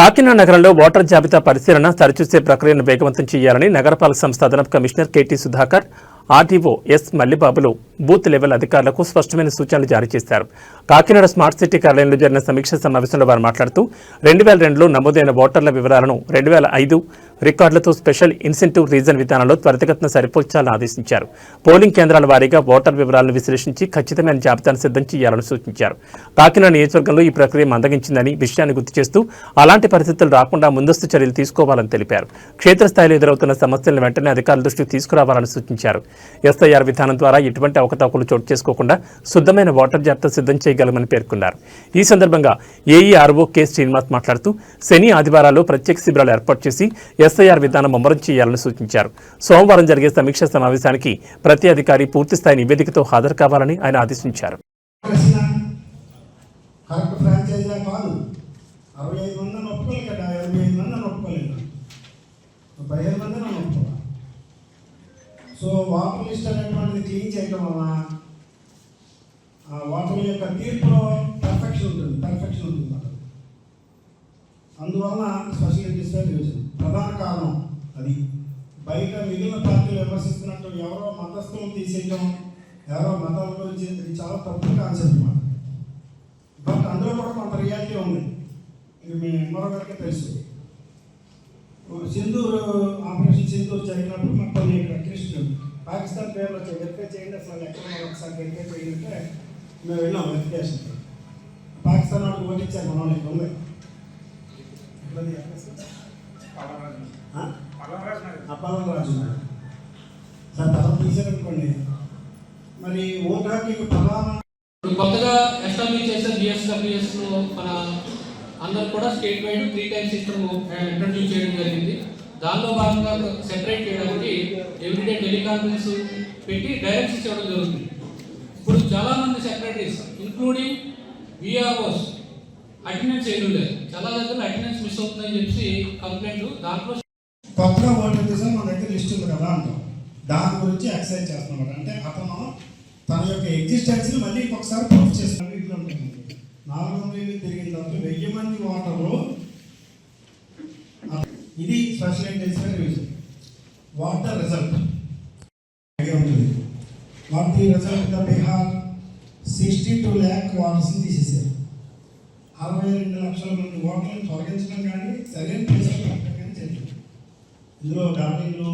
కాకినాడ నగరంలో ఓటర్ జాబితా పరిశీలన సరిచూసే ప్రక్రియను వేగవంతం చేయాలని నగరపాలక సంస్థ అదనపు commissioner KT Sudhakar RTO S మల్లిబాబులు booth level అధికారులకు స్పష్టమైన సూచనలు జారీ చేశారు. కాకినాడ స్మార్ట్ సిటీ కార్యాలయంలో జరిగిన సమీక్ష సమావేశంలో వారు మాట్లాడుతూ రెండు వేల రెండులో నమోదైన ఓటర్ల వివరాలను రెండు వేల ఐదు రికార్డులతో స్పెషల్ ఇన్సెంటివ్ రీజన్ విధానంలో త్వరితగతిన సరిపోల్చాలని ఆదేశించారు. పోలింగ్ కేంద్రాల వారీగా ఓటర్ వివరాలను విశ్లేషించి ఖచ్చితమైన జాబితాను సిద్ధం చేయాలని సూచించారు. కాకినాడ నియోజకవర్గంలో ఈ ప్రక్రియ మందగించిందని విషయాన్ని గుర్తు చేస్తూ అలాంటి పరిస్థితులు రాకుండా ముందస్తు చర్యలు తీసుకోవాలని తెలిపారు. క్షేత్రస్థాయిలో ఎదురవుతున్న సమస్యలను వెంటనే అధికారుల దృష్టికి తీసుకురావాలని సూచించారు. ఎస్ఐఆర్ విధానం ద్వారా ఎటువంటి అవకతవకలు చోటు చేసుకోకుండా శుద్ధమైన ఓటర్ జాబితా సిద్ధం చేయగలమని పేర్కొన్నారు. ఈ సందర్భంగా ఏఈఆర్ఓ కె శ్రీనివాస్ మాట్లాడుతూ శని ఆదివారాల్లో ప్రత్యేక శిబిరాలు ఏర్పాటు చేసి ఎస్ఐఆర్ విధానం అమరం చేయాలని సూచించారు. సోమవారం జరిగే సమీక్ష సమావేశానికి ప్రతి అధికారి పూర్తిస్థాయి నివేదికతో హాజరు కావాలని ఆయన ఆదేశించారు. సో వాటర్ లిస్ట్ అనేటువంటిది క్లీన్ చేయడం వలన వాటర్ యొక్క తీర్పులో పర్ఫెక్షన్ ఉంటుంది పర్ఫెక్షన్ ఉంటుంది అన్నమాట. అందువలన స్పెషల్ డిస్ప్లే డివిజన్ ప్రధాన కారణం అది బయట మిగిలిన పార్టీలు విమర్శిస్తున్నట్టు ఎవరో మతస్థులను తీసేయడం ఎవరో మతాల గురించి ఇది చాలా తప్పు కాన్సెప్ట్ మాట. బట్ అందులో కూడా కొంత రియాలిటీ ఉంది. ఇది మీ మరొకరికి తెలుసు. సింధూర్ ఆపరేషన్ సింధూర్ జరిగినప్పుడు మాకు కొన్ని ఇక్కడ క్రిస్టియన్ పాకిస్తాన్ పేర్లు వచ్చాయి. వెరిఫై చేయండి అసలు? ఎక్కడ ఒకసారి వెరిఫై చేయండి అంటే మేము వెళ్ళాం వెరిఫికేషన్ పాకిస్తాన్ వాళ్ళకి ఓటిచ్చారు మనం ఉంది ఎక్కడది అడ్రస్? ఆ? అప్పలం రాజు సార్ తర్వాత తీసారనుకోండి మరి ఓటు హక్కు ప్రధాన ఇప్పుడు కొత్తగా ఎస్టాబ్లిష్ చేసిన బిఎస్డబ్ల్యూఎస్ మన అందరు కూడా state wide three times system introduce చేయడం జరిగింది. దానిలో భాగంగా సెపరేట్ చేయడానికి ఎవ్రీడే టెలికాన్ఫరెన్స్ పెట్టి డైరెక్షన్స్ ఇవ్వడం జరుగుతుంది. ఇప్పుడు చాలా మంది సెక్రటరీస్ ఇంక్లూడింగ్ విఆర్ఓస్ అటెండెన్స్ చేయడం లేదు. చాలా దగ్గర అటెండెన్స్ మిస్ అవుతుందని చెప్పి కంప్లైంట్ దాంట్లో కొత్తగా ఓటర్ చేసాం మన దగ్గర లిస్ట్ ఉంది కదా అంటాం. దాని గురించి ఎక్సర్సైజ్ చేస్తున్నాం అంటే అతను తన యొక్క ఎగ్జిస్టెన్స్ని మళ్ళీ ఇంకొకసారి ప్రూఫ్ చేస్తున్నాడు. ఇట్లా ఉంటుంది నాలుగు వందలు తిరిగిన తర్వాత వెయ్యి మంది ఓటర్లు ఇది special revision what the result ఉంటుంది what the result the Bihar sixty two lakh ఓటర్స్ని తీసేశారు. అరవై రెండు లక్షల మంది ఓట్లను తొలగించడం కానీ సరైన ప్లేస్ పెట్టడం కానీ జరిగింది ఇందులో డాబింగ్లు